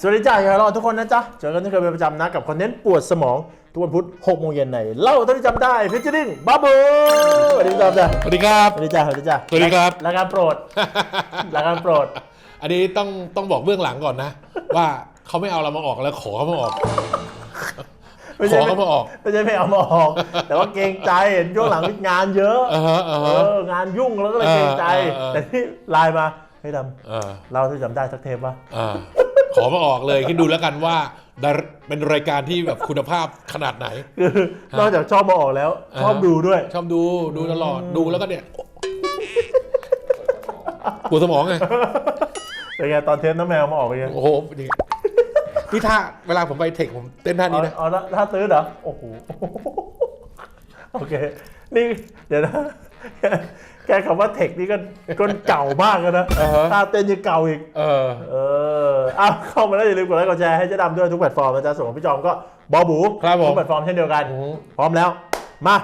สวัสดีจ้าอย่ารอทุกคนนะจ๊ะ เจอกันที่เคยเป็นประจำนะกับคอนเทนต์ปวดสมอง ทุกวันพุธ6โมงเย็นในเล่าเท่าที่จำได้ฟิชเชอริงบ้าบูสวัสดีจ้าจ้าสวัสดีครับ สวัสดีจ้าสวัสดีจ้าสวัสดีครับรายการโปรดรายการโปรด อันนี้ต้องต้องบอกเบื้องหลังก่อนนะ ว่าเขาไม่เอาเรามาออกแล้วขอเขามาออกไม่ขใช่อเขามาออกไม่ใช่ไม่เอามาออก แต่ว่าเกรงใจเห็นช่วงหลังงานเยอะอ่าฮะอ่าเอฮะองานยุ่งแล้วก็เลยเกรงใจเออเออเออแต่ที่ไลน์มาให้ยดอ่าำเล่าเท่าที่จำได้สักเทปวะอ่า ขอมาออกเลยคิดดูแล้วกันว่าดาเป็นรายการที่แบบคุณภาพขนาดไหนคือนอกจากชอบมาออกแล้วอ่าฮะชอบดูด้วย ชอบดูดูตลอดดูแล้วก็เนี่ยปวดสมองไงเป็นไงตอนเทปน้ำแมวมาออกเป็นไงโอ้โหนี่นี่ท่าเวลาผมไปเทคผมเต้นท่านี้นะเอาเอาถ้าซื้อเหรอโอ้โหโอเค นี่เดี๋ยวนะ แค่แค่คำว่าเทคนี่ก็ก็เก่ามากแล้วนะอ่าฮะถ้าเต้นยังเก่าอีก เออ เอออ้าวเข้ามาแล้วอย่าลืมกดไลค์กดแชร์ให้เจ๊ดำด้วยทุกแพลตฟอร์มนะจ๊ะส่วนของพี่จอมก็บอบูครับผม ทุกแพลตฟอร์มเช่นเดียวกันอือฮึพร้อมแล้ว มา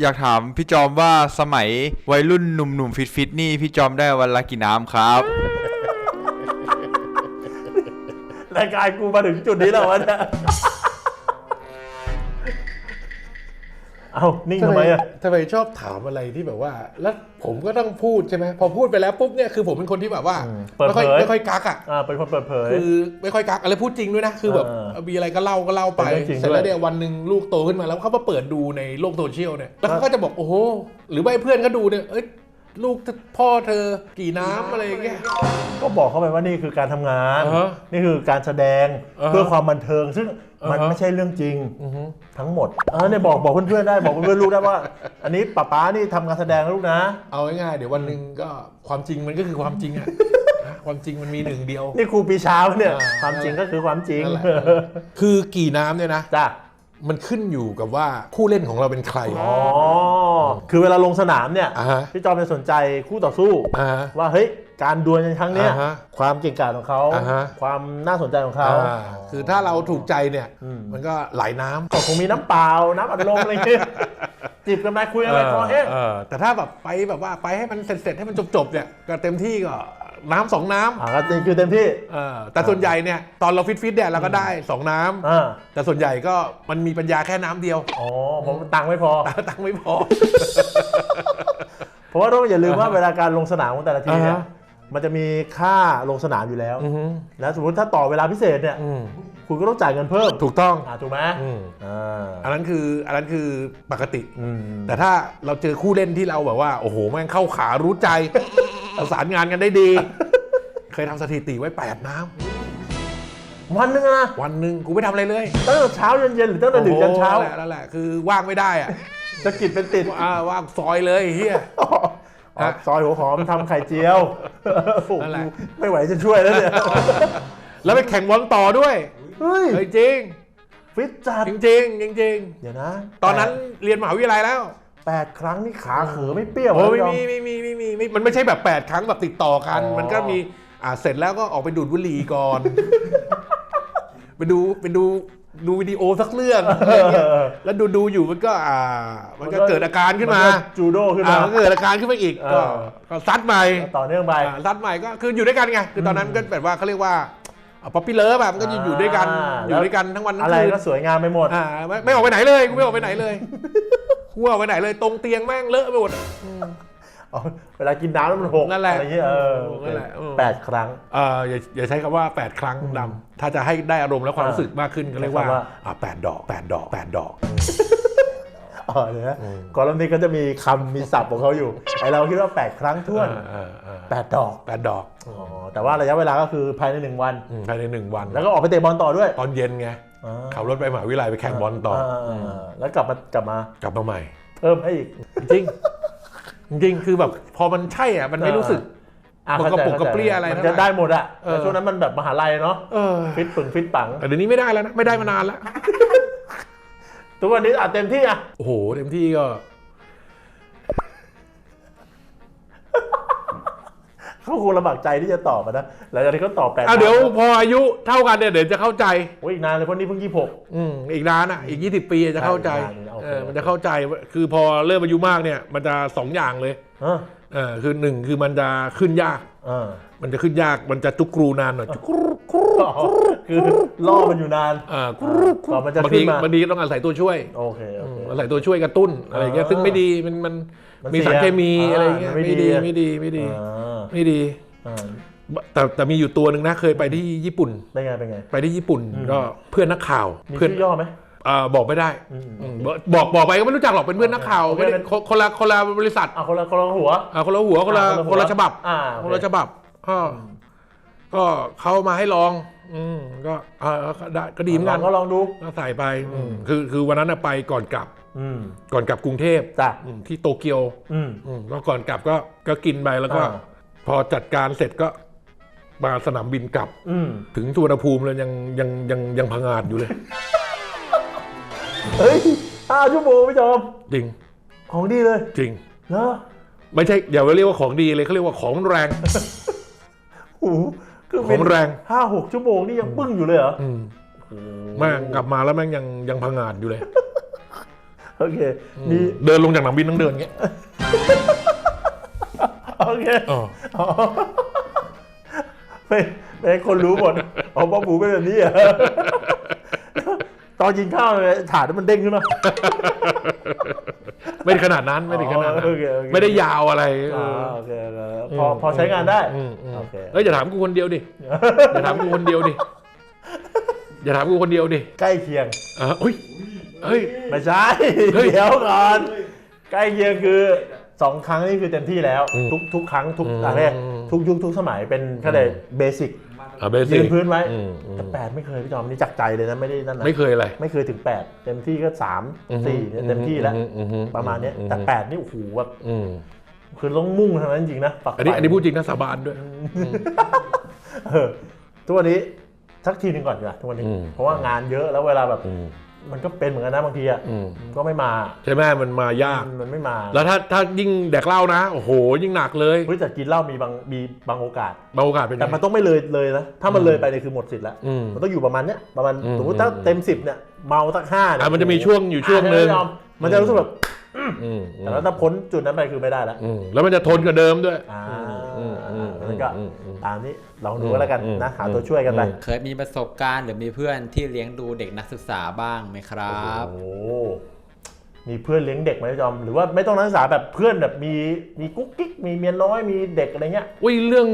อยากถามพี่จอมว่าสมัยวัยรุ่นหนุ่มๆฟิตๆนี่พี่จอมได้วันละกี่น้ำครับ รายการกูมาถึงจุดนี้แล้ววะเนี่ยเอานิ่งทำไมอะทำไมชอบถามอะไรที่แบบว่า แล้วผมก็ต้องพูดใช่ไหมพอพูดไปแล้วปุ๊บเนี่ยคือผมเป็นคนที่แบบว่าอืมเปิดไม่ค่อยเผยไม่ค่อยกักอะอ่าเป็นคนเปิดเผย คือไม่ค่อยกักอะไรพูดจริงด้วยนะคือแบบเออมีอะไรก็เล่าก็เล่าไปเป็นเรื่องจริงเสร็จแล้วด้วยเนี่ยวันหนึ่งลูกโตขึ้นมาแล้วเขามาเปิดดูในโลกโซเชียลเนี่ยแล้วเขาก็จะบอกโอ้โหหรือไม่เพื่อนก็ดูเนี่ยเอ้ย ลูกพ่อเธอกี่น้ำอะไรอย่างเงี้ย ก็บอกเขาไปว่านี่คือการทำงาน อ่าฮะนี่คือการแสดงอ่าฮะเพื่อความบันเทิง ซึ่งมันอ่าฮะ ไม่ใช่เรื่องจริงอือฮึทั้งหมดเออเนี่ยบอกบอกเพื่อนๆได้บอกเพื่อนๆลูกได้ว่า อันนี้ป๊าป๊านี่ทำงานแสดงนะลูกนะ เอาง่ายๆเดี๋ยววันหนึ่งก็ความจริงมันก็คือความจริงอะนะความจริงมันมีหนึ่งเดียว นี่ครูปีชาปะเนี่ยอ่า ความจริงก็คือความจริงนั่นแหละคือกี่น้ำเนี่ยนะ จ้ะ มันขึ้นอยู่กับว่าผู้เล่นของเราเป็นใคร อ๋อ คือเวลาลงสนามเนี่ยอ่าฮะพี่จอมจะสนใจคู่ต่อสู้อ่าฮะว่าเฮ้ยการดวลในครั้งเนี้ยอ่าฮะความเก่งกาจของเขาอ่าฮะ ความน่าสนใจของเขา อ่าคือถ้าเราถูกใจเนี่ย อืม มันก็ไหลน้ำ ก็คงมีน้ำเปล่า น้ำอัดลมอะไรเงี้ยจิบกันไปคุยกันไปคอแห้งเออแต่ถ้าแบบไปแบบว่าไปให้มันเสร็จๆให้มันจบๆเนี่ยก็เต็มที่ก็ น้ำสองน้อ่าก็คือเต็มที่ำเออแต่ส่วนใหญ่เนี่ยตอนเราฟิตๆเนี่ยเราก็ได้สองน้ำอ่าแต่ส่วนใหญ่ก็มันมีปัญญาแค่น้ำเดียว อ๋อผมตังค์ไม่พอ ตังค์ไม่พอ เพราะว่าต้องอย่าลืมว่าเวลาการลงสนามของแต่ละทีเนี่ยอ่าฮะ มันจะมีค่าลงสนามอยู่แล้วอือฮึแล้วสมมติถ้าต่อเวลาพิเศษเนี่ย อืมคุณก็ต้องจ่ายเงินเพิ่มถูกต้องอ่าถูกไหมอืมอ่าอันนั้นคืออันนั้นคือปกติ อืมแต่ถ้าเราเจอคู่เล่นที่เราแบบว่า โอ้โหแม่งเข้าขารู้ใจ ประสานงานกันได้ดี เคยทำสถิติไว้8น้ำวันหนึงนะวันหนึ่งกูไม่ทำอะไรเลยตั้งแต่เช้ายันเย็นหรือตั้งแต่ดึกยันเช้าโอ้โหนั่นแหละนั่นแหละคือว่างไม่ได้อะจะกิดเป็นติดอ่าว่างซอยเลยเฮียอ๋อซอยหัวหอมทำไข่เจียวโอ้โหนั่นแหละ ไม่ไหวจะช่วยแล้วเนี่ยแล้วไปแข่งบอลต่อด้วยเฮ้ยเฮ้ยจริงฟิตจัดจริงจริงจริงจริงเดี๋ยวนะตอนนั้นเรียนมหาวิทยาลัยแล้ว แปดครั้งนี่ขาเขอไม่เปรี้ยวโอ้นะไม่พี่มียอไม่มีไม่มีไม่มันไม่ใช่แบบ8ครั้งแบบติดต่อกันอ๋อมันก็มีอ่าเสร็จแล้วก็ออกไปดูดบุหรี่ก่อน ไปดูไปดูดูวิดีโอสักเรื่องอะไรเงี้ยแล้วดูดูอยู่มันก็อ่า มันก็เกิดอาการขึ้นมาก็จูโดขึ้นอ่ามามันก็เกิดอาการขึ้นมาอีกเออก็ก็ซัดใหม่ต่อเนื่องไปอ่าซัดใหม่ก็คืออยู่ด้วยกันไงคือตอนนั้นก็แบบว่าเขาเรียกว่าป๊อปปี้เลิฟแบบมันก็อยู่อยู่ด้วยกันอ่าอยู่ด้วยกันทั้งวันทั้อะงไรคืนก็สวยงามไปหมดอ่าไม่ไม่ออกไปไหนเลยกูไม่ออกไปไหนเลย กูไม่ออกไปไหนเลยตรงเตียงแม่งเลอะไปหมด อ๋อเวลากินน้ำแล้วมันหกนั่นแหละอะไรเงี้ยเออนั่นแหละเออ แปดครั้ง เอ่ออย่าอย่าใช้คำว่า 8 ครั้งดำถ้าจะให้ได้อารมณ์และความอ่ารู้สึกมากขึ้นก็เรียกว่าใช้คำว่า อ่าแปดดอกแปดดอกแปดดอก อ๋อเดี๋ยวนะก่อนเริ่มนี้ก็จะมีคำมีศัพท์ของเขาอยู่ไอเราคิดว่าแปดครั้งท้วนเออเออแปดดอกแปดดอกอ๋อแต่ว่าระยะเวลาก็คือภายในหนึ่งวัน อืมภายในหนึ่งวัน แล้วก็ออกไปเตะบอลต่อด้วย ตอนเย็นไงอ่า ขับรถไปมหาวิทยาลัยไปแข่งบอลต่อาแล้วกลับมากลับมากลับมาใหม่ เพิ่มให้อีกจริงจริงๆคือแบบพอมันใช่อะมันไม่รู้สึกอะมันกระปุกกระเปรี้ยอะไรมันเท่าจะไหร่ได้หมดอะเออแต่ช่วงนั้นมันแบบมหาลัยเนาะเออฟิตปึงฟิตปังแต่เดี๋ยวนี้ไม่ได้แล้วนะไม่ได้มานานแล้วทุกวันนี้อะเต็มที่อะโอ้โหเต็มที่ก็ เขาคงลำบากใจที่จะตอบอะนะหลังจากที่เขาตอบแปดอะเดี๋ยวพออายุเท่ากันเนี่ยเดี๋ยวจะเข้าใจ โอ้ยอีกนานเลยเพราะนี่เพิ่งยี่หก อืมอีกนานอะอีก 20 ปีจะเข้าใจโอโอเค เออมันจะเข้าใจว่าคือพอเริ่มอายุมากเนี่ยมันจะสองอย่างเลยเออเออคือหนึ่งคือมันจะขึ้นยากเออมันจะขึ้นยากมันจะจุกกรูนานหน่อยจุกกรูอ๋อคือล่อมันอยู่นานอ่ากรูกว่ามันจะบางขึ้ทีนมา บางทีต้องอาศัยตัวช่วยโอเคโอเค อาศัยตัวช่วยกระตุ้นอะไรอย่างเงี้ยอ่าซึ่งไม่ดีมันมันมันมีสารเคมีเสี่ยงอะไรอย่างเงี้ยอ่าไม่ไม่ดีดีไม่ดีไม่ดี อ่า ไม่ดีอ่าแต่แต่มีอยู่ตัวหนึ่งนะเคยไปที่ญี่ปุ่น เป็นไงเป็นไง ไปที่ญี่ปุ่นอืมก็เพื่อนนักข่าวมีเพื่อนชื่อย่อไหมอ่าบอกไม่ได้อืมอืมบอกบอกไปก็ไม่รู้จักหรอกเป็นเพื่อนนักข่าวโอเคไม่ได้เป็นคนคนละคนละบริษัทอะคนละคนละหัวอ่าคนละหัวคนละอ่าคนละฉบับอ่าคนละฉบับก็ก็เขามาให้ลอง อืมก็เออก็ได้ก็ดีเหมือนลกัอนงก็ลองดูก็ใส่ไปอืมคือคือวันนั้นน่ะไปก่อนกลับอืมก่อนกลับกรุงเทพจ้ะอืมที่โตเกียวอืมอืมแล้วก่อนกลับก็ก็กินไปแล้วก็อ่า พอจัดการเสร็จก็มาสนามบินกลับ อืมถึงสุวรรณภูมิเลยยังยังยังยังพังงาดอยู่เลย เฮ้ยห้าชั่วโมงพี่จอมจริงของดีเลยจริง เนอะไม่ใช่อย่าไปเรียกว่าของดีเลยเขาเรียกว่าของแรง โอ้โหคือของแรง ห้าหกชั่วโมงนี่ยังปึ้งอยู่เลยเหรอ อืมแม่งกลับมาแล้วแม่งยังยังพังงาดอยู่เลย โอเคนี่เดินลงจากหนังบินต้องเดินอย่างเงี้ย โอเคอ๋ออ๋อไม่ไม่ให้คนรู้หมดอ๋อป้าหมูเป็นแบบนี้เหรอตอนกินข้าวเลยถาดมันเด้งขึ้นมา ไม่ได้ขนาดนั้นไม่ได้ขนาดนั้น อ๋อโอเคโอเค ไม่ได้ยาวอะไรเออ่าอ โอเคโอเคพอพอใช้งานได้อืมอืม โอเคเอ้ยอย่าถามกูคนเดียวดิ อย่าถามกูคนเดียวดิ อย่าถามกูคนเดียวดิใกล้เคียงอ่าอุ้ยเฮ้ย ไม่ใช่เฮ้ย เดี๋ยวก่อน ใกล้เคียงคือ สองครั้งนี่คือเต็มที่แล้วอืมทุกทุกครั้งทุกอืมอะไรทุกยุคทุกสมัยเป็นแค่เลยเบสิกอ่าเบสิยืกนพื้นไว้อืมอืมแต่แปดไม่เคยพี่จอมนี่จากใจเลยนะไม่ได้นั่นนะไม่เคยอะไรไม่เคยถึงแปดเต็มที่ก็สามอือฮึสี่เนี่ยเต็มที่แล้วอืมอืมอืมประมาณเนี้ยอืมแต่แปดนี่โอ้โหแบบอืมคือต้องมุ่งทางนั้นจริงๆนะฝักอันนี้ใฝ่อันนี้พูดจริงนะสาบานด้วยเออทุกวันนี้สักทีหนึ่งก่อนดีกว่าทุกวันนี้อืมเพราะว่างานเยอะแล้วเวลาแบบอืม มันก็เป็นเหมือนกันนะบางทีอะอืมก็ไม่มาใช่ไหมมันมายากมันไม่มา แล้วถ้าถ้ายิ่งแดกเหล้านะโอ้โหยิ่งหนักเลยเฮ้ยแต่กินเหล้ามีบางมีบางโอกาสบางโอกาสเป็นไงแต่มันต้องไม่เลยเลยนะถ้ามันเลยไปเนี่ยคือหมดสิทธิ์แล้วอืมมันต้องอยู่ประมาณเนี้ยประมาณอืมสมมติถ้าอืมเต็มสิบเนี่ยเมาสักห้าเนี่ยอะมันจะมีช่วงอยู่ช่วงหนึ่งอะยอมมันจะรู้สึกแบบอืมอืมแต่แล้วถ้าพ้นจุดนั้นไปคือไม่ได้แล้วอืมแล้วมันจะทนกว่าเดิมด้วยอ่าอืมอืมนั่นก็อืมอืมตามนี้ ลองดูก็แล้วกันอืมนะหาตัวช่วยกันไปอืมเคยมีประสบการณ์หรือมีเพื่อนที่เลี้ยงดูเด็กนักศึกษาบ้างไหมครับโอ้โหมีเพื่อนเลี้ยงเด็กไหมจอมหรือว่าไม่ต้องนักศึกษาแบบเพื่อนแบบมีมีกุ๊กกิ๊กมีเมียน้อยมีเด็กอะไรเงี้ยอุ้ยเรื่อง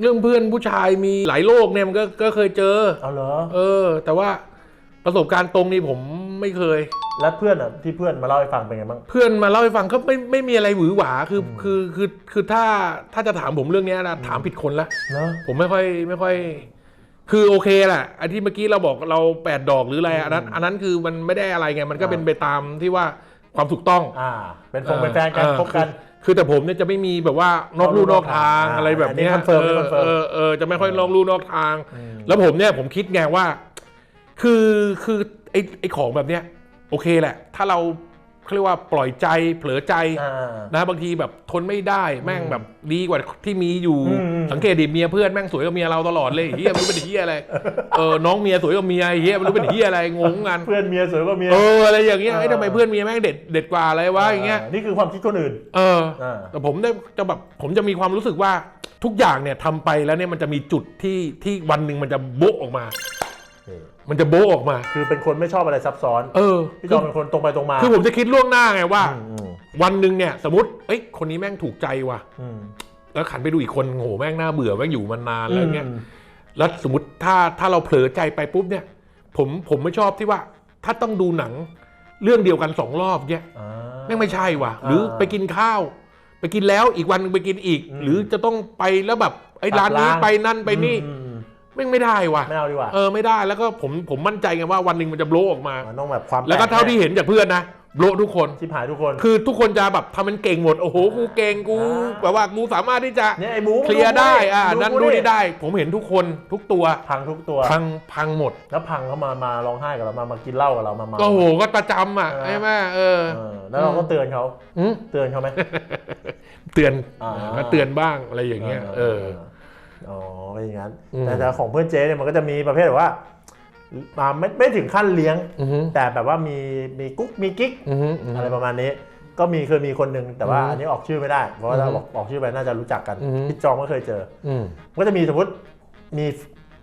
เรื่องเพื่อนผู้ชายมีหลายโลกเนี่ยมันก็ก็เคยเจอเอาเหรอเออ แต่ว่าประสบการณ์ตรงนี้ผมไม่เคย แล้วเพื่อนอะที่เพื่อนมาเล่าให้ฟังเป็นไงบ้างเพื่อนมาเล่าให้ฟังก็ไม่ไม่มีอะไรหวือหวาคือคือคือคือถ้าถ้าจะถามผมเรื่องเนี้ยนะถามผิดคนละเนอะผมไม่ค่อยไม่ค่อย คือโอเคแหละอันที่เมื่อกี้เราบอกเราแปดดอกหรืออะไรอันนั้นอันนั้นคือมันไม่ได้อะไรไงมันก็เป็นไปตามที่ว่าความถูกต้องอ่า เป็นฟงเป็นแฟนกันเออคบกันคือคือแต่ผมเนี่ยจะไม่มีแบบว่านอกลู่นอกทางอ่าอะไรแบบเนี้ยอันนี้ confirm เออ confirm เออเออจะไม่ค่อยนอกลู่นอกทาง แล้วผมเนี่ยผมคิดไงว่า คือคือไอ้ไอ้ของแบบเนี้ย โอเคแหละ ถ้าเราเขาเรียกว่าปล่อยใจเผลอใจอ่านะบางทีแบบทนไม่ได้แม่งแบบดีกว่าที่มีอยู่อืมสังเกตดิเมียเพื่อนแม่งสวยกว่าเมียเราตลอดเลยเฮียไม่รู้เป็นเฮียอะไรเออน้องเมียสวยกว่าเมียเฮียไม่รู้เป็นเฮียอะไรงงกันเพื่อนเมียสวยกว่าเมียเอออะไรอย่างเงี้ยเออไอ้ยทำไมเพื่อนเมียแม่งเด็ดเด็ดกว่าอะไรวะอย่างเงี้ยนี่คือความคิดคนอื่น เอออ่าแต่ผมได้จะแบบผมจะมีความรู้สึกว่าทุกอย่างเนี่ยทำไปแล้วเนี่ยมันจะมีจุดที่ที่วันหนึ่งมันจะโบ๊ะออกมา มันจะโบ๊ะออกมา คือเป็นคนไม่ชอบอะไรซับซ้อน เออพี่จคืออมเป็นคนตรงไปตรงมา คือผมจะคิดล่วงหน้าไงว่าอืมอืมวันหนึ่งเนี่ย สมมติเอ้ยคนนี้แม่งถูกใจว่ะอืมแล้วขันไปดูอีกคนโหแม่งน่าเบื่อแม่งอยู่มานานแล้วเงี้ยอืมแล้วสมมติถ้าถ้าเราเผลอใจไปปุ๊บเนี่ย ผมผมไม่ชอบที่ว่า ถ้าต้องดูหนังเรื่องเดียวกันสองรอบเนี่ยอ่าแม่งไม่ใช่ว่ะ หรือไปกินข้าว ไปกินแล้วอีกวันหนึงไปกินอีกอืมหรือจะต้องไปแล้วแบบไอ้ร้านนี้ตัดล้างไปนั่นไปนี่ อืมอืมแม่งไม่ได้ว่ะ ไม่เอาดีกว่าเออไม่ได้แล้วก็ผมผมมั่นใจไงว่าวันหนึ่งมันจะโบลออกมา มันต้องแบบความแล้วก็ปเท่าที่เห็นจากเพื่อนนะโบลทุกคน ชิบหายทุกคน คือทุกคนจะแบบทำมันเก่งหมด โอ้โหกูเก่งกูอ่าแบบว่ากูสามารถที่จะเนี่ยไอ้หมูเคลียร์ได้อ่าดูนั่นกูดูนี่ได้ ผมเห็นทุกคนทุกตัวพังทุกตัวพังพังหมด แล้วพังเขามามาร้องไห้กับเรามามากินเหล้ากับเรามาเมาก็โหก็ประจำอะเออใช่ไหมเออเออ แล้วเราก็เตือนเขาอืมเตือนเขาไหมเตือนอ่าก็เตือนบ้างอะไรอย่างเงี้ย เออ อ๋อเป็นอย่างนั้น อืม แต่แต่ของเพื่อนเจ๊เนี่ยมันก็จะมีประเภทแบบว่ามาไม่ไม่ถึงขั้นเลี้ยง อือฮึแต่แบบว่ามีมีกุ๊กมีกิ๊กอือฮึอือฮึ อะไรประมาณนี้ ก็มีเคยมีคนหนึ่งแต่ว่าอืมอันนี้ออกชื่อไม่ได้ เพราะว่าถ้าอืมบอกออกชื่อไปน่าจะรู้จักกันอืมพี่จอมก็เคยเจอ อืมก็จะมีสมมติมี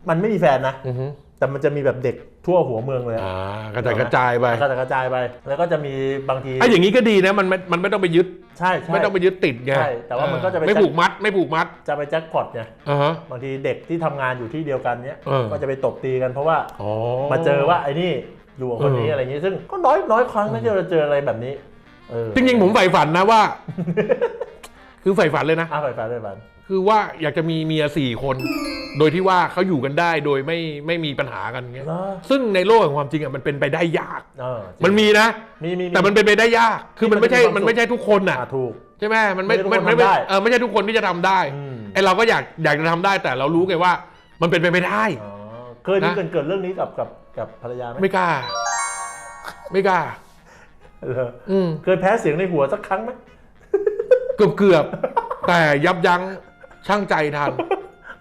มันไม่มีแฟนนะ อือฮึแต่มันจะมีแบบเด็กทั่วหัวเมืองเลยอ่ากระจายกระจายไปกระจายกระจายไป แล้วก็จะมีบางที ไอ้อย่างนี้ก็ดีนะมันไม่มันไม่ต้องไปยึด ใช่ใช่ไม่ต้องไปยึดติดไงใช่แต่ว่ามันก็จะไปไม่ผูกมัดไม่ผูกมัดจะไปแจ็คพอตไงอ่าฮะบางทีเด็กที่ทำงานอยู่ที่เดียวกันเนี้ยเออก็จะไปตบตีกันเพราะว่าอ๋อมาเจอว่าไอ้นี่อยู่กับคนนี้เออออะไรอย่างงี้ซึ่งก็น้อยน้อยครั้งนะที่เราจะเจออะไรแบบนี้เออจริงๆผมใฝ่ฝันนะว่า คือใฝ่ฝันเลยนะอะไปไปไปไปคือว่าอยากจะมีเมียสี่คน โดยที่ว่าเขาอยู่กันได้โดยไม่ไม่มีปัญหากันเงี้ยเหรอ ซึ่งในโลกแห่งความจริงอะมันเป็นไปได้ยาก เออจริงมันมีนะ มีมี แต่มันเป็นไปได้ยาก คือมันไม่ใช่ ที่มันจะมีความมันไม่ใช่ทุกคนน่ะ อะถูก ใช่ไหมมันไม่ไม่ใช่ทุกคนไม่ทำได้เออไม่ใช่ทุกคนที่จะทำได้ อืม ไอเราก็อยากอยากจะทำได้แต่เรารู้ไงว่า มันเป็นไปไม่ได้ อ๋อเคยมีนะ เกิดเกิดเรื่องนี้กับกับกับภรรยาไหมไม่กล้า ไม่กล้า เหรออืมเคยแพ้เสียงในหัวสักครั้งไหม เกือบเกือบแต่ยับยั้งช่างใจทัน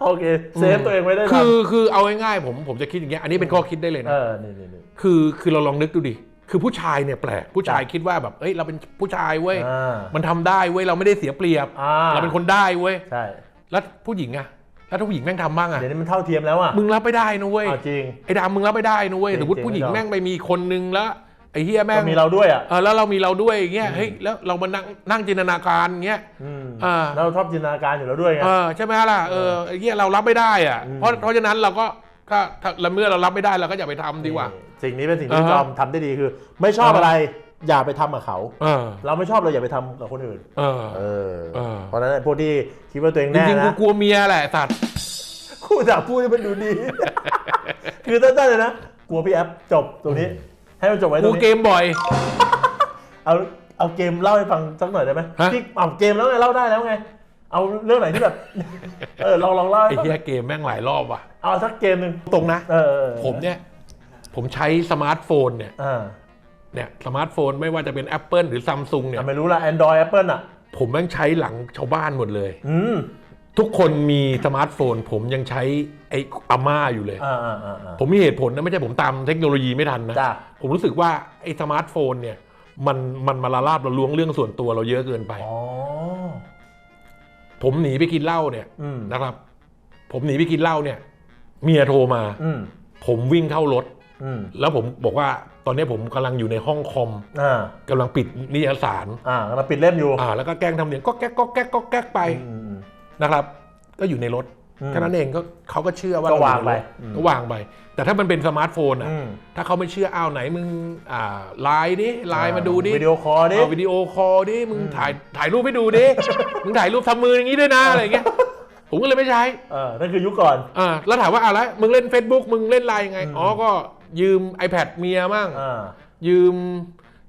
โอเคเซฟตัวเองไว้ได้ทันคือคือเอาง่ายๆผมผมจะคิดอย่างเงี้ยอันนี้เป็นข้อคิดได้เลยเอนะอนี่นี่นี่คือคือเราลองนึกดูดิคือผู้ชายเนี่ยแปลกผู้ชายจ้ะคิดว่าแบบเอ้ยเราเป็นผู้ชายเว้ยอ่ามันทำได้เว้ยเราไม่ได้เสียเปรียบอ่าเราเป็นคนได้เว้ยใช่แล้วผู้หญิงอะแล้วถ้าผู้หญิงแม่งทำบ้างอะเดี๋ยวนี้มันเท่าเทียมแล้วอะมึงรับไม่ได้นะเว้ยเอาจริงไอ้ดำมึงรับไม่ได้นะเว้ยจริงสมมติผู้หญิงจริงแม่งไปมีคนนึงแล้วไอ้เฮียแม่งก็มีเราด้วยอะเออแล้วเรามีเราด้วยอย่างเงี้ยเฮ้ยแล้วเรามานั่งนั่งจินตนาการอย่างเงี้ยอืมอ่าแล้วเราชอบจินตนาการอยู่แล้วด้วยไงเออใช่ไหมล่ะเออไอ้เฮียเรารับไม่ได้อะอืมเพราะเพราะฉะนั้นเราก็ก็ถ้าแล้วเมื่อเรารับไม่ได้เราก็อย่าไปทำดีกว่านี่สิ่งนี้เป็นสิ่งที่อ่าฮะจอมทำได้ดีคือ ไม่ชอบอ่าฮะอะไรอย่าไปทำกับเขาเออเราไม่ชอบเราอย่าไปทำกับคนอื่นเออเออเออเพราะฉะนั้นพวกที่คิดว่าตัวเองจแน่ริงๆกูนะกลัวเมียแหละสัตว์คู่จากพูดให้มันดูดี คือตั้งๆเลยนะกลัวพี่แอปจบตรงนี้ ให้มันจบไว้ตรกูงเกนี้มบ่อย เอาเอาเกมเล่าให้ฟังสักหน่อยได้ไหมฮะ ที่เอาเกมแล้วไงเล่าได้แล้วไง เอาเรื่องไหนที่แบบ เออลองลองเล่าให้ไอ้ฟังเฮียเกมแม่งหลายรอบว่ะ เอาสักเกมหนึ่งตรงนะ เออออผมเนี่ย ผมใช้สมาร์ทโฟนเนี่ยอ่าเนี่ยสมาร์ทโฟนไม่ว่าจะเป็น Apple หรือซัมซุงเนี่ยอะไม่รู้ละ Android Apple อะ ผมแม่งใช้หลังชาวบ้านหมดเลย อืม ทุกคนมีสมาร์ทโฟน ผมยังใช้ไอ้อาม่าอยู่เลย อ่าอ่าอ่าอ่า ผมมีเหตุผลนะไม่ใช่ผมตามเทคโนโลยีไม่ทันนะ จ้ะ ผมรู้สึกว่าไอ้สมาร์ทโฟนเนี่ยมันมันมาละลาบเราล้วงเรื่องส่วนตัวเราเยอะเกินไป อ๋อ ผมหนีไปกินเหล้าเนี่ยอืม นะครับ ผมหนีไปกินเหล้าเนี่ย เมียโทรมา อืม ผมวิ่งเข้ารถ อืม แล้วผมบอกว่าตอนนี้ผมกำลังอยู่ในห้องคอมอ่ากำลังปิดนิยสาร อ่าเราปิดเล่มอยู่ อ่าแล้วก็แกล้งทำเสียงก็แก๊กก็แก๊กก็แก๊กไป อืมอืม นะครับ ก็อยู่ในรถอืมแค่นั้นเองก็เขาก็เชื่อว่าก็เรอยู่วางไปในรถอืมก็วางไป แต่ถ้ามันเป็นสมาร์ทโฟนอะอืมถ้าเขาไม่เชื่ออ้าวไหนมึงอ่าไลน์ดิไลน์มาดูดิวิดีโอคอลดิเอาวิดีโอคอลดิมึงถ่ายถ่ายรูปให้ดูดิมึงถ่ายรูปทำมืออย่างนี้ด้วยนะอะไรอย่างเงี้ยผมก็เลยไม่ใช้เออนั่นคือยุคก่อนอ่าแล้วถามว่าอะแล้วมึงเล่น Facebook มึงเล่นไลน์ยังไงอืมอ๋อก็ยืม iPad เมียบ้างอ่ายืม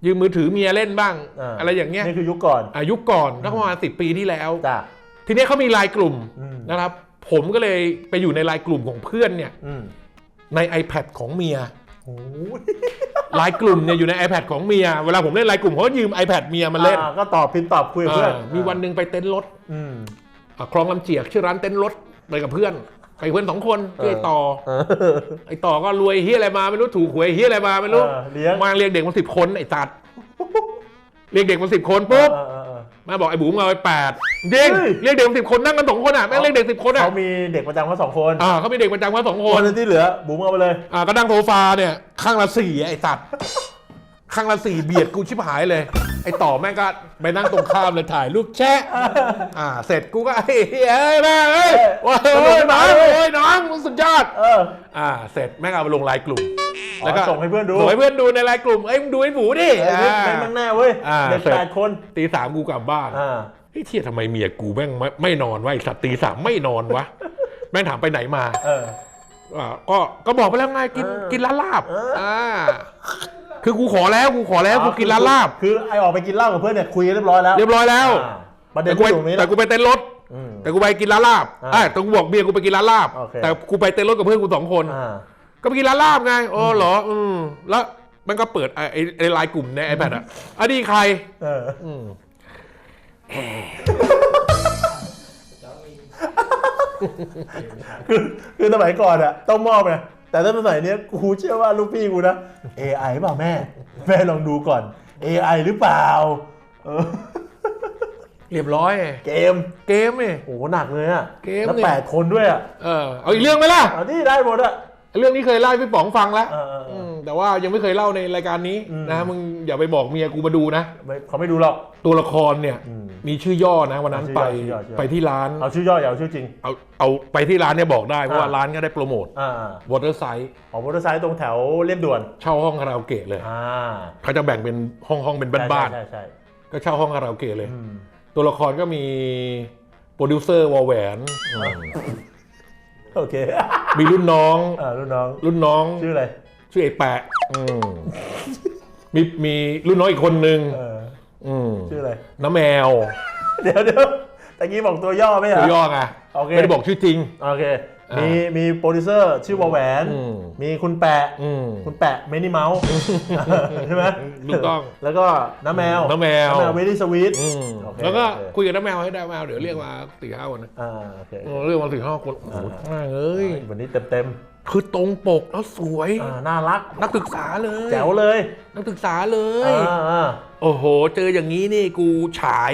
ยืมมือถือเมียเล่นบ้างอ่าอะไรอย่างเงี้ยนี่คือยุคก่อนอายุคก่อนก็ประมาณสิปีที่แล้วจ้ะ ทีเนี้ยเขามีไลน์กลุ่มอืมนะครับ ผมก็เลยไปอยู่ในไลน์กลุ่มของเพื่อนเนี่ยอืมใน iPad ของเมียโอ้ยไลน์กลุ่มเนี่ยอยู่ใน iPad ของเมีย เวลาผมเล่นไลน์กลุ่มเขาก็ยืม iPad เมียมาเล่นอ่าก็ตอบพิมพ์ตอบคุยกับเพื่อนอ่ามีวันหนึ่งไปเต็นท์รถอืมอะคลองลำเจียกชื่อร้านเต็นท์รถไปกับเพื่อนไปกับเพื่อนสองคนชื่อไอ้ต่อเออไอ้ต่อก็รวยเฮียอะไรมาไม่รู้ถูกหวยเฮียอะไรมาไม่รู้เออเลี้ยงมาเรียกเด็กมาสิบคนไอ้ตัดเรียกเด็กมาสิบคนปุ๊บ เออเออเออมาบอกไอ้บุ๋มเอาไปแปดจริงเฮ้ย เรียกเด็กมาสิบคนนั่งกันสองคนอะแม่งเรียกเด็กสิบคนอะเขามีเด็กประจำเขาสองคนอ่าเขามีเด็กประจำว่าสองคคนนที่เหลือบุ๋มเอาไปเลย อ่าก็นั่งโซฟาเนี่ยข้างละสี่ไอ้ตัดข้างละสี่เบียดกูชิบหายเลย ไอ้ต่อแม่งก็ไปนั่งตรงข้ามเลยถ่ายรูปแชะอ่า เสร็จกูก็เฮ้ยเฮ้ยแม่งเฮ้ยโอ้ยโอ้ยน้องโอ้ยน้องมึงสุดยอด เออ อ่า เสร็จแม่งเอาไปลงไลน์กลุ่ม อ๋อส่งให้เพื่อนดูส่งให้เพื่อนดูในไลน์กลุ่มเอ้ยมึงดูไอ้หมูดิเอ้ยอ่าแม่งมั่งแน่เว้ยอ่าเด็กเสร็จแปดคนตีสามกูกลับบ้านอ่าเฮ้ยเที่ยทำไมเมียกูแม่งไม่ไม่นอนวะไอ้สัตว์ตีสามไม่นอนวะแม่งถามไปไหนมา เอออ่าก็ก็บอกไปแล้วไงกินเออกินร้านลาบเอออ่อ่าคือกูขอแล้วกูขอแล้วกูกินร้านลาบ คือไอออกไปกินเหล้ากับเพื่อนเนี่ยคุยกันเรียบร้อยแล้วเรียบร้อยแล้วอ่าประเด็แต่นกูไปที่อยู่ตรงนี้แหแต่ละกูไปเต้นรถอืมแต่กูไปกินร้านลาบอ่าอ่าแต่กูบอกเมียกูไปกินร้านลาบโอเคแต่กูไปเต้นรถกับเพื่อนกูสองคนอ่า ก็ไปกินร้านลาบไงโอ้เหรออืมแล้วมันก็เปิดไอ้ไอ้ไอ้ไลน์กลุ่มใน iPad อะอันนี้ใคร เอออืมคือคือสมัยก่อนอะต้องมอบไงแต่ถ้าสมัยเนี้ยกูเชื่อว่าลูกพี่กูนะ AI เปล่าแม่ แม่ลองดูก่อน AI หรือเปล่าเออเรียบร้อยเกม เกมนี่โอ้โหหนักเลยอะเกมแล้วเนี่ย แปดคนด้วยอะเออเอาอีกเรื่องไหมล่ะ เอาที่ได้หมดอะ เรื่องนี้เคยเล่าให้พี่ป๋องฟังแล้วเออเออเอออืมแต่ว่ายังไม่เคยเล่าในรายการนี้อืม นะมึงอย่าไปบอกเมียกูมาดูนะ ไม่เขาไม่ดูหรอก ตัวละครเนี่ยอืมมีชื่อย่อนะวันนั้นชื่ไปอย่อชื่อย่อชื่อย่อ ไปที่ร้าน เอาชื่อย่ออย่าเอาชื่อจริง เอาเอาไปที่ร้านเนี่ยบอกได้เพราะว่าอ่า ร้านก็ได้โปรโมทอ่าวอเตอร์ไซด์ออกมอเตอร์ไซค์ตรงแถวเรียบด่วนเช่าห้องคาราโอเกะเลยอ่าเขาจะแบ่งเป็นห้องห้องเป็นบ้านใช่ใช่ใช่ๆก็เช่าห้องคาราโอเกะเลย อืมตัวละครก็มีโปรดิวเซอร์วอลแหวน โอเคมีรุ่นน้อง อ่ารุ่นน้องรุ่นน้องชื่ออะไรชื่อไอ้แปะอืมมีมีรุ่นน้องอีกคนนึงเอออืมชื่ออะไร น้าแมวเดี๋ยวเดี๋ยวตะกี้บอกตัวย่อไม่เหรตัวอ ย่อไงโอเค ไม่ได้บอกชื่อจริง โอเคอ่า มีมีมีโปรดิวเซอร์ชื่อวอแหวนอืมมีคุณแปะอืมคุณแปะเมนี่เมาส์ใช่ไหมถูกต้องแล้วก็น้าแมวน้าแมวน้าแมวเวดี้สวีทอืมโอเคแล้วก็โอเคคุยกับน้าแมวให้ได้แมวเดี๋ยวเรียกมาสี่ห้าคนนะอ่าโอเคเออเรียกมาสี่ห้าคนโอ้โหน่าเอ้ยวันนี้เต็มเต็มคือตรงปกแล้วสวยๆอ่าน่ารักนักศึกษาเลยแจ๋วเลย นักศึกษาเลยอ่าอ่าโอ้โห เจออย่างนี้นี่กูฉาย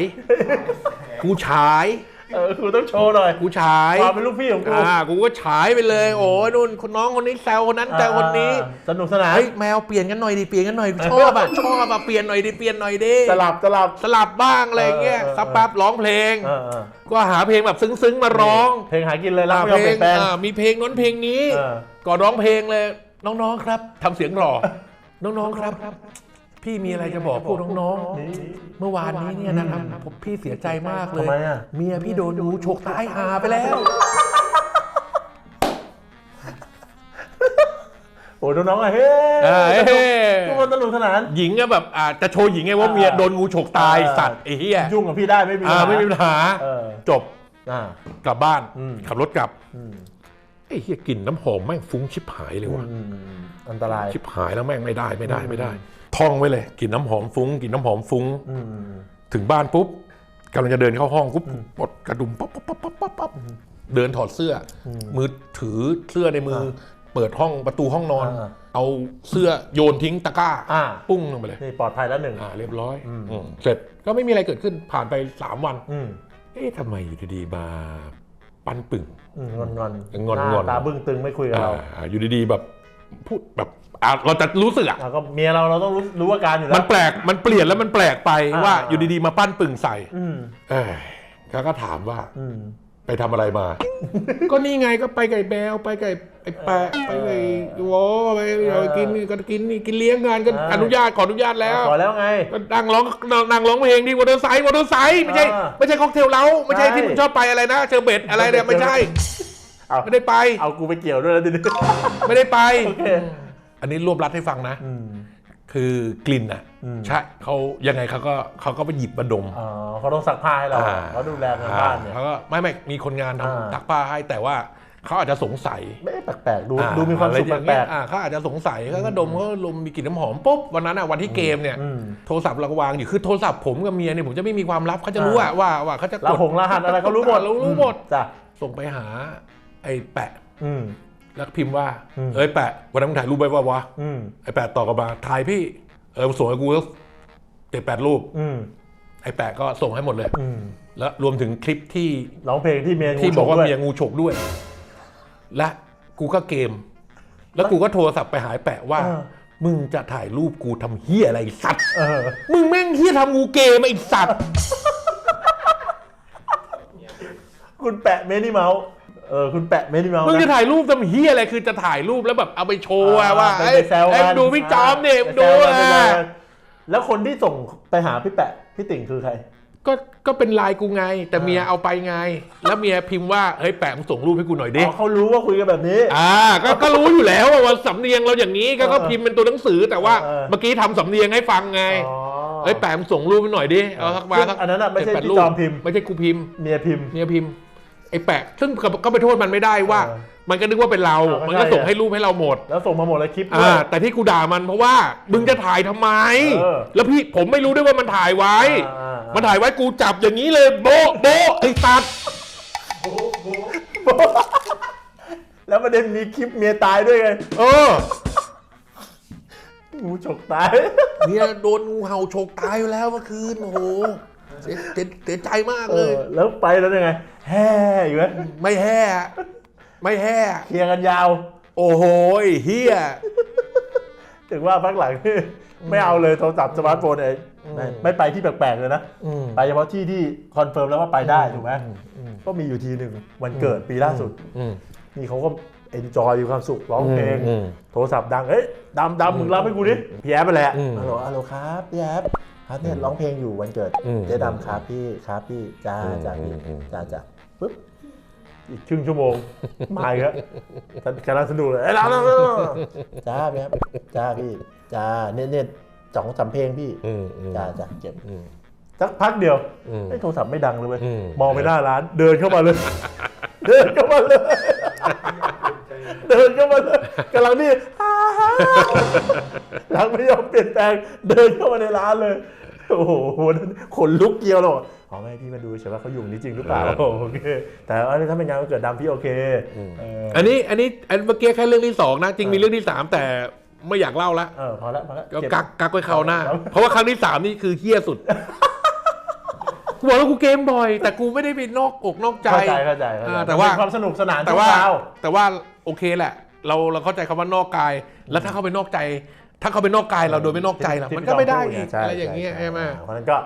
กูฉาย เออคุณต้องโชว์หน่อยกูฉายความเป็นลูกพี่ของกูอ่ากูก็ฉายไปเลย โอ้ยนู่นคนน้องคนนี้แซวคนนั้นแซวคนนี้อ่าสนุกสนานเฮ้ยแมวเปลี่ยนกันหน่อยดิเปลี่ยนกันหน่อยชอบอะชอบอะเปลี่ยนหน่อยดิเปลี่ยนหน่อยดิสลับสลับ สลับบ้างอะไรเงี้ยเออเออ สักแป๊บร้องเพลง เออเออก็หาเพลงแบบซึ้งๆมาร้องเพลงหากินเลยรักอ่าไม่ยอมเพเปลลี่งยนแปลง อ่ามีเพลงน้นเพลงนี้ เออ ก่อนร้องเพลงเลย น้องๆครับทำเสียงหล่อ น้องๆครับ พี่มีอะไรจะบอกพวกน้องๆ เมื่อวานนี้เนี่ยนะครับผมพี่เสียใจมากเลยทำไมอะเมียพี่โดนงูฉกตายหาไปแล้ว โอ้ยน้องๆอะเฮ้เออเฮ้ ทุกคนสนุกสนาน หญิงก็แบบอ่าจะโชว์หญิงไงว่าเมียโดนงูฉกตายเออสัตว์ไอ้เหี้ยยุ่งกับพี่ได้ไม่มีอ่าปัญหาไม่มีปัญหา เออจบอ่า กลับบ้าน อืม ขับรถกลับอืมไอ้เหี้ยกลิ่นน้ำหอมแม่งฟุ้งชิบหายเลยว่ะ อืมอืมอันตราย ชิบหายแล้วแม่งไม่ได้ไม่ได้ไม่ได้ ท่องไว้เลยกลิ่นน้ำหอมฟุ้งกลิ่นน้ำหอมฟุ้งอืมอืมถึงบ้านปุ๊บกำลังจะเดินเข้าห้องปุ๊บปลดกระดุมปั๊บปั๊บปั๊บปั๊บปั๊บปั๊บเดินถอดเสื้ออมือถือเสื้อในมืออเปิดห้องประตูห้องนอนอ่าเอาเสื้อโยนทิ้งตะกร้าอ่าปุ้งลงไปเลยนี่ปลอดภัยแล้วหนึ่งอ่าเรียบร้อยอืมอืมเสร็จก็ไม่มีอะไรเกิดขึ้นผ่านไปสามวันอืมเอ๊ะทำไมอยู่ดีๆมาปั้นปึ่งอืมงอนงอนงอนหางอนตาบึ้งตึงไม่คุยกับเราอ่าอยู่ดีๆแบบพูดแบบ อะเราจะรู้สึกอะอ่าก็เมียเราเราต้องรู้รู้อาการอยู่แล้มัวนแปลก มันเปลี่ยนแล้วมันแปลกไปอ่า ว่าอยู่ดีๆมาปั้นปึ่งใส่ อืมเอ้ยเขาก็ถามว่าอืม ไปทำอะไรมา ก็นี่ไงก็ไปไก่แมวไปไก่ไอ้แปะไปไก่วอไปเอาไปกินก็กินนี่กินเลี้ยงงานก็อนุญาตขออนุญาตแล้วขอแล้วไง ก็นั่งร้องนั่งร้องเพลงที่วอเตอร์ไซด์วอเตอร์ไซด์ไม่ใช่อ่าไม่ใช่ค็อกเทลเล้าไม่ใช่ใช่ ที่มึงชอบไปอะไรนะเชอร์เบตอะไรเนี่ยไม่ใช่ เอาไม่ได้ไป เอากูไปเกี่ยวด้วยแล้วดิ ไม่ได้ไป โอเค อันนี้รวบรัดให้ฟังนะอืมคือกลิ่นอะอืมใช่เขายังไงเขาก็เขาก็ไปหยิบมาดมอ๋อเขาต้องซักผ้าให้เราอ่าเขาดูแลงานบ้านเนี่ยเขาก็ไม่ไม่มีคนงานอ่าทำตักผ้าให้แต่ว่าเขาอาจจะสงสัยไม่แปลกๆดูอ่ดูมีความสุขอะไรอย่งแปลเงี้ยกอ่าเขาอาจจะสงสัยเขาก็ดมเขาก็ลมมีกลิ่นน้ำหอมปุ๊บวันนั้นอะวันที่เกมเนี่ยอืมโทรศัพท์เราก็วางอยู่คือโทรศัพท์ผมกับเมียเนี่ยผมจะไม่มีความลับเขาจะรู้อะว่าว่าเขาจะๆรหงรหัสอะไรเขารู้หมดเรารู้หมดจ้ะส่งไปหาไอ้แปะอืม แล้วพิมพ์ว่าอืมเอ้ยแปะวันนั้นมึงถ่ายรูปไว้ว่าวะอืมไอ้แปะตอบกลับมาถ่ายพี่ เออส่งให้กูแล้วเจ็ดแปดรูปอืมไอ้แปะก็ส่งให้หมดเลยอืมแล้วรวมถึงคลิปที่ร้องเพลงที่เมียงูที่บอกว่าฉด้วยเมียงูฉกด้วย และกูก็เกม แล้วกูก็โทรศัพท์ไปหาไอ้แปะว่าเออมึงจะถ่ายรูปกูทำเฮียอะไรไอ้สัตว์เออมึงแม่งเฮียทำงูเกมไอ้สัตว์คุณแปะเมนี่เมาส์ เออคุณแปะเมนี่เมาส์มึงจะนะถ่ายรูปทำเฮียอะไรคือจะถ่ายรูปแล้วแบบเอาไปโชว์อะว่าไปไอ้ไปแซวไอ้กันดูพี่จอมเนี่ยไปดูแซวกันไปแซวอะกันแล้วคนที่ส่งไปหาพี่แปะพี่ติ่งคือใคร ก็ก็เป็นไลน์กูไง แต่เมียเอาไปไง แล้วเมียพิมพ์ว่าเฮ้ยแปะมึงส่งรูปให้กูหน่อยดิอ๋อเขารู้ว่าคุยกันแบบนี้ อ่า ก็ก็รู้อยู่แล้วว่าว่าสำเนียงเราอย่างนี้ก็ก็เออพิมพ์เป็นตัวหนังสือแต่ว่าเออเมื่อกี้ทำสำเนียงให้ฟังไงอ๋อเฮ้ยแปะมึงส่งรูปไปหน่อยดิเอาสักมาซึ่งสักอันนั้นน่ะไม่ใช่เจ็ดแปดที่รูปจอมพิมพ์ไม่ใช่กูพิมพ์เมียพิมพ์เมียพิมพ์ ไอ้แปะ ซึ่งก็ก็ไปโทษมันไม่ได้ว่าเออมันก็นึกว่าเป็นเรา เออก็มันก็ใช่ ส่งอะให้รูปให้เราหมด แล้วส่งมาหมดเลยคลิปด้วอ่ายแต่ที่กูด่ามันเพราะว่ามึงจะถ่ายทำไม เออแล้วพี่ผมไม่รู้ด้วยว่ามันถ่ายไว้ อ่าอ่าอ่ามั มันถ่ายไว้กูจับอย่างนี้เลยโบะโบะไอ้ตัดแแล้วประเด็นมีคลิปเมียตายด้วยไงเอองูฉกตาย เนี่ยโดนงูเห่าฉกตายไปแล้วเมื่อคืนโอ้โห เสียเสียเสียใจมากเอเลอยแล้วไปแล้วยังไงแห่อยู่ไหมไม่แห่ไม่แห่เคลียร์กันยาว โอ้โหเฮีย ถึงว่าพักหลัง ไม่เอาเลยโทรศัพท์สมาร์ทโฟนเองไม่ไม่ไปที่แปลกๆเลยนะ อืม ไปเฉพาะที่ที่คอนเฟิร์มแล้วว่าไปได้ถูกไหมก็มีอยู่ทีหนึ่งวันเกิดปีล่าสุด อืม นี่เขาก็เอนจอยมีความสุขร้องเพลง อืมโทรศัพท์ดังเฮ้ยดำดำมึงรับให้กูดิพี่แอฟไปแหละอืมฮัลโหลฮัลโหลครับพี่แอฟ ครับเนี่ยร้องเพลงอยู่วันเกิดอืมเจ๊ดำครับพี่ครับพี่จ้าอืมจ้าพี่อืมอืมจ้าจ้าปุ๊บอีกครึ่งชั่วโมงมาอีกแล้วกำลังสนุกเลยเอ้ยดำดำดำจ้าพี่แอฟจ้าพี่จ้าเนี่ยเนี่ยสองสามเพลงพี่อืมอืมจ้าจ้าเก็บอืมสักพักเดียวอืมไอ้โทรศัพท์ไม่ดังเลยเว้ยอืมมองไปหน้าร้าน เดินเข้ามาเลย เดินเข้ามาเลย เดินเข้ามาเลยกำลังนี่หลังไม่ยอมเปลี่ยนแปลงเดินเข้ามาในร้านเลย โอ้โหขนลุกเกลียวเลยบอกอ๋อไม่พี่มาดูใช่ว่าเขาอยู่นี่จริงหรือเปล่าโอเคแต่ว่าถ้าเป็นงานวันเกิดดำพี่โอเคเอออันนี้อันนี้อันเมื่อกี้แค่เรื่องที่สองนะจริงมีเรื่องที่สามแต่ไม่อยากเล่าละเออพอแล้วพอแล้วก็เบกักกักไว้คราวหน้าครับเพราะว่าครั้งที่สามนี่คือเฮี้ยสุดกูบอกแล้วกูเกมบ่อย แต่กูไม่ได้ไปนอกอกนอกใจเข้าใจเข้าใจเข้าใจอ่าแต่ว่าเป็นความสนุกสนานแต่ว่าชั่ครแต่ว่าโอเคแหละ เราเราเข้าใจคำว่านอกกาย แล้วถ้าเขาไปนอกใจ ถ้าเขาไปนอกกายเราโดยไม่นอกใจล่ะที่มันก็ไม่ได้ที่อีกใช่อะไรอย่างเงี้ยช่ใช่ไหมเพราะฉะนั้นก็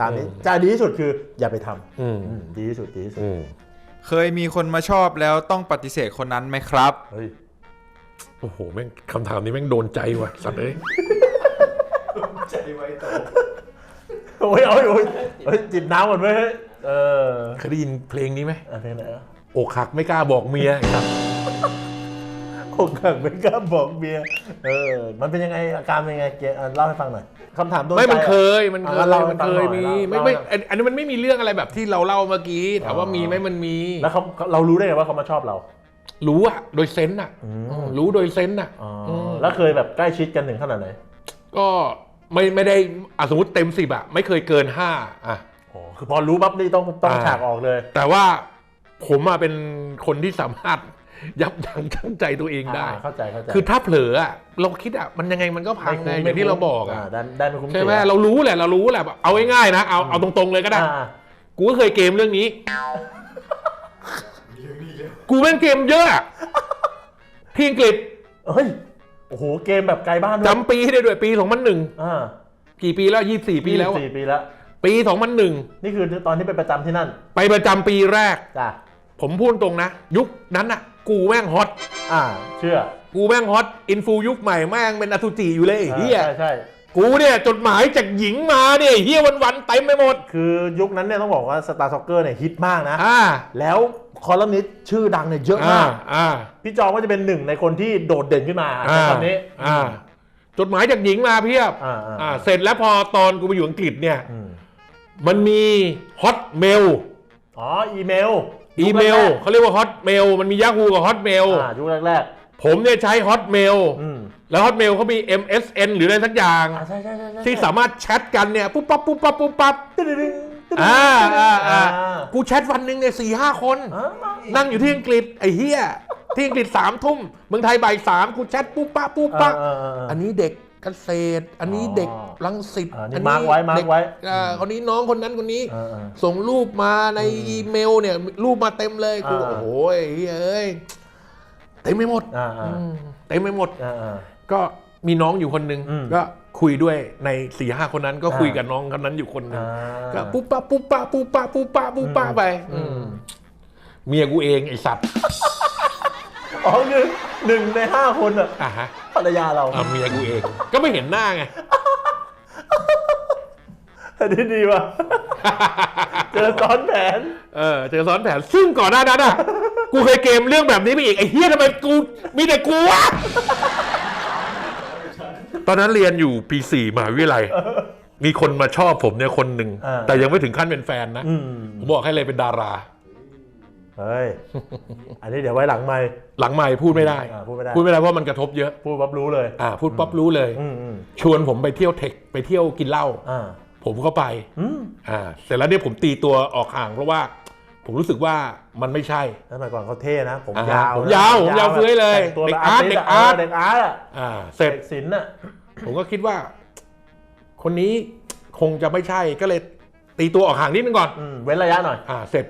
ตามนี้จะดีที่สุดคืออย่าไปทำอืมอืมดีที่สุดดีที่สุดอืมเคยมีคนมาชอบแล้วต้องปฏิเสธคนนั้นไหมครับ เฮ้ยโอ้โหแม่งคำถามนี้แม่งโดนใจว่ะสัตว์เอ้ยโอ้ยเอาอยู่เฮ้ยจิบน้ำก่อนเว้ยเฮ้ยเออเคยได้ยินเพลงนี้ไหมอะเพลงไหนอะอกหักไม่กล้าบอกเมียครับ อกหักไม่กล้าบอกเมียเออ มันเป็นยังไงอาการเป็นยังไงเกอะเล่าให้ฟังหน่อยคำถามโดนใจไม่มันอะเคยมันเคยอะเล่าให้มันฟังเคหน่ยอยมีเล่าไม่ไม่เล่าอันอันนี้มันไม่มีเรื่องอะไรแบบที่เราเล่าเมื่อกี้ถามว่ามีไหมมันมี แล้วเขาเรารู้ได้ไงว่าเขามาชอบเรา รู้อะโดยเซนส์อะอืมอืมรู้โดยเซนส์อะอ๋ออมแล้วเคยแบบใกล้ชิดกันถึงขนาดไหนก็ไม่ไม่ได้อะสมมติเต็มสิบอะไม่เคยเกินห้าอะ อ๋อคือพอรู้ปั๊บนี่ต้องต้องอ่า ฉากออกเลย แต่ว่าผมอะเป็นคนที่สามารถ ยับยั้งชั่งใจตัวเองได้อ่าเข้าใจเข้าใจคือถ้าเผลออะเราคิดอะมันยังไงมันก็พังไงอย่างที่เราบอกอะได้ได้ไม่คุ้มใช่ไหมเสียเรารู้แหละเรารู้แหละแบบเอาง่ายๆนะเอาเอาตรงๆเลยก็ได้อ่ากูก็เคยเกมเรื่องนี้ กูเล่นเกมเยอะอะที่อังกฤษเฮ้ยโอ้โหเกมแบบไกลบ้านด้วยจำปีให้ได้ด้วยปี2001อ่ากี่ปีแล้ว24ปีแล้วอะสี่ปีแล้วปี2001นี่คือตอนที่ไปประจำที่นั่น ไปประจำปีแรกจ้ะผมพูดตรงนะ ยุคนั้นอะ กูแม่งฮอตอ่า เชื่อกูแม่งฮอตอินฟูยุคใหม่แม่งเป็นอสุจิอยู่เลยไอ้เฮียใช่ใช่กูเนี่ยจดหมายจากหญิงมาเนี่ยเฮียวันๆเต็มไปหมดคือยุคนั้นเนี่ยต้องบอกว่าสตาร์ซ็อกเกอร์เนี่ยฮิตมากนะ อ่าแล้วคอลัมนิสต์ชื่อดังเนี่ยเยอะอ่ามาก อ่า พี่จอมก็จะเป็นหนึ่งในคนที่โดดเด่นขึ้นมาในอ่าตอนนี้ อ่า จดหมายจากหญิงมาเพียบอ่าอ่าอ่า เสร็จแล้วพอตอนกูไปอยู่อังกฤษเนี่ย อืมมันมีฮอตเมลอ๋อ อีเมล อีเมลยุคแรกเขาเรียกว่าฮอตเมลมันมีย a ฮูกับฮอตเมลๆอ่ายุคแรกผมเนี่ยใช้ฮอตเมลๆอืมแล้วฮอตเมลเขามี MSN หรืออะไรสักอย่าง อ่าใช่ใช่ใช่ใช่ที่สามารถแชทกันเนี่ยปุ๊บปั๊บปุ๊บปั๊บปุ๊บปั๊บตึ๊ดดึ๊ดดึ๊ดดึ๊ดอ่าอ่าอ่าอ่ากูแชทวันหนึ่งเนี่ยสี่ห้าคน อ่านั่งอยู่ที่อังกฤษไอ้เฮียที่อังกฤษสามทุ่มเมืองไทยบ่ายสามกูแชทปุ๊บปั๊บปุ๊บปั๊บอ่าอ่าอ่าอันนี้เด็ก เกษตร อันนี้เด็กอ๋อรังสิตอ่านี่มาร์คไว้มาร์คเด็กไว้อ่าคนนี้น้องคนนั้นคนนี้อ่าอ่าส่งรูปมาในอีเมลเนี่ย รูปมาเต็มเลยกูอ่าโอ้โหไอ้เหี้ยเอ้ยเต็มไปหมดอ่าอ่าอืมเต็มไปหมดอ่าอ่าก็มีน้องอยู่คนหนึ่งอืมก็คุยด้วยในสี่ห้าคนนั้นก็อ่าคุยกับน้องคนนั้นอยู่คนหนึ่งอ่าก็ปุ๊บปั๊บปุ๊บปั๊บปุ๊บปั๊บปุ๊บปั๊บปุ๊บปั๊บไปอืมอืมเมียกูเองไอ้สัตว์อ๋อคือหนึ่งในห้าคนอะอะฮะ ภรรยาเรา อะเมียกูเอง ก็ไม่เห็นหน้าไง อันนี้ดีว่ะ เจอซ้อนแผน เออเจอซ้อนแผนซึ่งก่อนหน้านั้นอะ กูเคยเกมเรื่องแบบนี้ไปอีกไอ้เฮียทำไมกูมีแต่กูวะตอนนั้นเรียนอยู่ปีสี่มหาวิทยาลัย มีคนมาชอบผมเนี่ยคนหนึ่ง อ่า แต่ยังไม่ถึงขั้นเป็นแฟนนะ อืม ผมบอกให้เลยเป็นดารา เฮ้ย อันนี้เดี๋ยวไว้หลังไม่หลังไม่พูดไม่ได้ อ่าพูดไม่ได้ พูดไม่ได้เพราะมันกระทบเยอะ พูดปั๊บรู้เลย อ่า พูดปั๊บรู้เลย อืมอืมชวนผมไปเที่ยวเทคไปเที่ยวกินเหล้าอ่าผมก็ไป อืมอ่า เสร็จแล้วเนี่ยผมตีตัวออกห่างเพราะว่า ผมรู้สึกว่ามันไม่ใช่สมัยก่อนเขาเท่นะ ผมอ่ายาวผมนะยาวผมยาวเฟ้ยเลยแต่งตัวเด็แบบกอาร์ตติสเด็กอาร์ต เด็กอาร์ตอะอ่า เสร็จ เด็กศิลป์อะผมก็คิดว่า คนนี้คงจะไม่ใช่ก็เลยตีตัวออกห่างนิดนึงก่อน อืมเว้นระยะหน่อย อ่า เสร็จ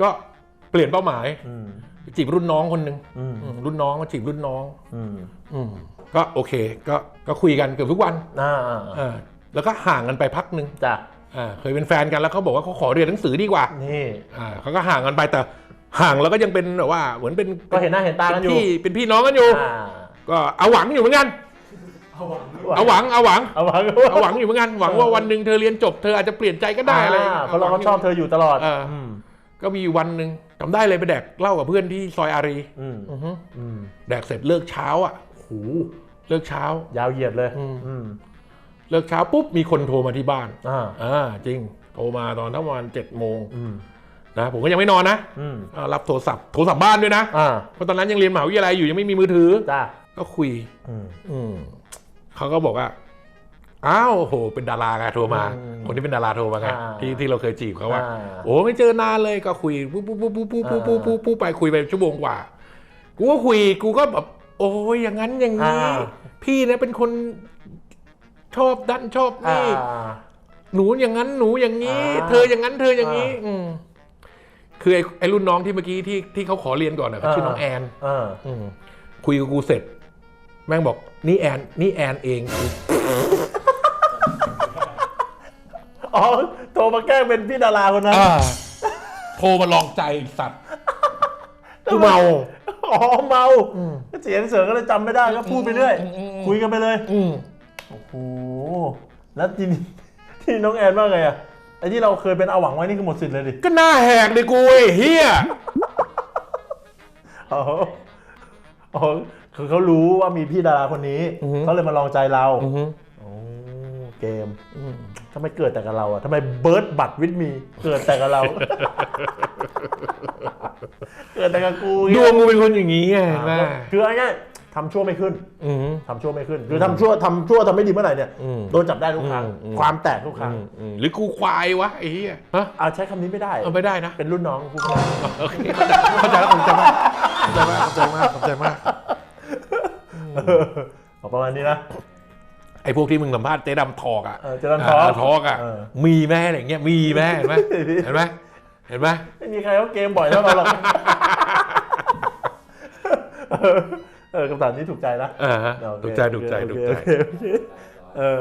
ก็ เปลี่ยนเป้าหมายอืมไปจีบรุ่นน้องคนหนึ่งอืมอืมรุ่นน้องมาจีบรุ่นน้องอืมอืมก็โอเคก็ก็คุยกันเกือบทุกวันอ่าอ่าอ่าอ่าแล้วก็ห่างกันไปพักหนึ่งจ้ะอ่าเคยเป็นแฟนกันแล้วเขาบอกว่าเขาขอเรียนหนังสือดีกว่านี่อ่าเขาก็ห่างกันไปแต่ห่างแล้วก็ยังเป็นแบบว่า เหมือนเป็นก็เห็นหน้าเห็นตากันอยู่เป็พี่เป็นพี่น้องกันอยู่อ่าก็เอาหวังอยู่เหมือนกันเอาหวังเอาหวังเอาหวังเอาหวังอยู่เหมือนกันหวังว่าวันหนึ่งเธอเรียนจบเธออาจจะเปลี่ยนใจก็ได้อะไรอย่างอ่างี้ยเพราะเราก็ชอบเธออยู่ตลอดเออมก็มีอยู่วันหนึ่ง จำได้เลยไปแดกเหล้ากับเพื่อนที่ซอยอารีอืมอือฮึอืมแดกเสร็จเลิกเช้าอะโหเลิกเช้า ยาวเหยียดเลย อืม อืมเลิกเช้าปุ๊บมีคนโทรมาที่บ้านอ่าอ่าจริง โทรมาตอนประมาณเจ็ดโมงอืมนะผมก็ยังไม่นอนนะอืมอ่ารับโทรศัพท์โทรศัพท์บ้านด้วยนะอ่าเพราะตอนนั้นยังเรียนมหาวิทยาลัยอยู่ยังไม่มีมือถือ จ้าก็คุย อืม อืมเขาก็บอกว่า อ้าวโห เป็นดาราไงโทรมาอืมคนที่เป็นดาราโทรมาไงอ่าที่ที่เราเคยจีบเขาว่าอ่า โอ้ไม่เจอนานเลยก็คุยปุ๊บปุ๊บปุ๊บปุ๊บปุ๊บปุ๊บปุ๊บปุ๊บปุ๊บไปคุยไปชั่วโมงกว่า กูก็คุยกูก็แบบโอ้ยอย่างนั้นอย่างนี้อ่าพี่เนี่ยเป็นคนชอบดันชอบอ่านี่หนูอย่างนั้นหนูอย่างนี้อ่าเธออย่างนั้นเธออย่างนี้อ่าอืมคือไอ้ไอ้รุ่นน้องที่เมื่อกี้ที่ที่เขาขอเรียนก่อนน่ะเขาชื่อน้องแอนเอออืมคุยกับกูเสร็จ แม่งบอกนี่แอน นี่แอนเองกู อ๋อโทรมาแกล้งเป็นพี่ดาราคนนั้นอ่าโทรมาลองใจไอ้สัตว์ กูเมา อ๋อเมาอืมเสียงเสือก็เลยจำไม่ได้ก็พูดไปเรื่อยอืมอืมอืม คุยกันไปเลย อืมโอ้โหแล้วทีนี้ที่น้องแอนว่าไงอะไอ้ที่เราเคยเป็นเอาหวังไว้นี่คือหมดสิทธิ์เลยดิก็หน้าแหกเลยกูไอ้เฮียอ๋ออ๋อคือเขารู้ว่ามีพี่ดาราคนนี้เขาเลยมาลองใจเราอือฮึโอ้ เกมอืมทำไมเกิดแต่กับเราอะทำไมเบิร์ดบัตวิดมี เกิดแต่กับเรา เกิดแต่กับกูดวงกูเป็นคนอย่างนี้ไงอ่าแม่คือเอาง่ายๆทำชั่วไม่ขึ้นอืมทำชั่วไม่ขึ้นคือทำชั่วทำชั่วทำไม่ดีเมื่อไหร่เนี่ยอืมโดนจับได้ทุกครั้งอืมอืมความแตกทุกครั้งอืมอืมหรือกูควายวะไอ้เฮียฮะเอาใช้คำนี้ไม่ได้เอาไม่ได้นะ เป็นรุ่นน้องกูไม่ได้โอเคเข้าใจแล้วเข้าใจมากเข้าใจมากเข้าใจมากเข้าใจมากเออเอาประมาณนี้นะ ไอ้พวกที่มึงสัมภาษณ์เจ๊ดำทอกอะเออเจ๊ดำทอล์กาทอกอะเออมีแม่อย่างเงี้ยมีแม่เห็นไหมเห็นไหมเห็นไหมไม่มีใครเขาเกมบ่อยเท่าเราหรอกเออเออคำถามนี้ถูกใจนะอ่าฮะโอเคถูกใจถูกใจโอถูเคกใจโอเคโอเคเออ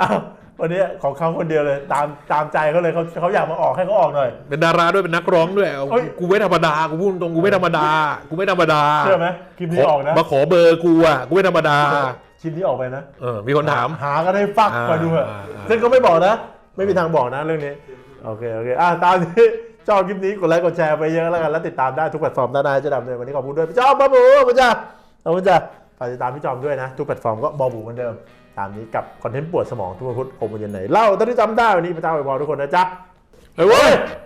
อ้าววันนี้ของเขาคนเดียวเลยตามตามใจเขาเลยเขาเขาอยากมาออกให้เขาออกหน่อย เป็นดาราด้วยเป็นนักร้องด้วยเอาเอ้ยกูไม่ธรรมดากูพูดตรงกูไม่ธรรมดา กูไม่ธรรมดาเชื่อไหมคลิปนี้ออกนะมาขอเบอร์กูอะกูไม่ธรรมดา คลิปนี้ออกไปนะเออมีคนถาม หากันให้ฟักอ่ามาดูอะอ่าอ่า ซึ่งก็ไม่บอกนะ ไม่มีทางบอกนะเรื่องนี้ โอเค โอเค อะตามที่ชอบคลิปนี้กดไลค์กดแชร์ไปเยอะแล้วกัน แล้วติดตามได้ทุกแพลตฟอร์มด้านหน้าจะดำเนินวันนี้ขอบคุณด้วยพี่จอมบ้าบูขอบคุณจ้าขอบคุณจ้าฝากติดตามพี่จอมด้วยนะ ทุกแพลตฟอร์มก็บอบูเหมือนเดิม ตามนี้กับคอนเทนต์ปวดสมองทุกวันพุธหกโมงเย็นไหนเล่าตอนที่จำได้วันนี้พระเจ้าอวยพรทุกคนนะจ๊ะ เฮ้ยเว้ยเ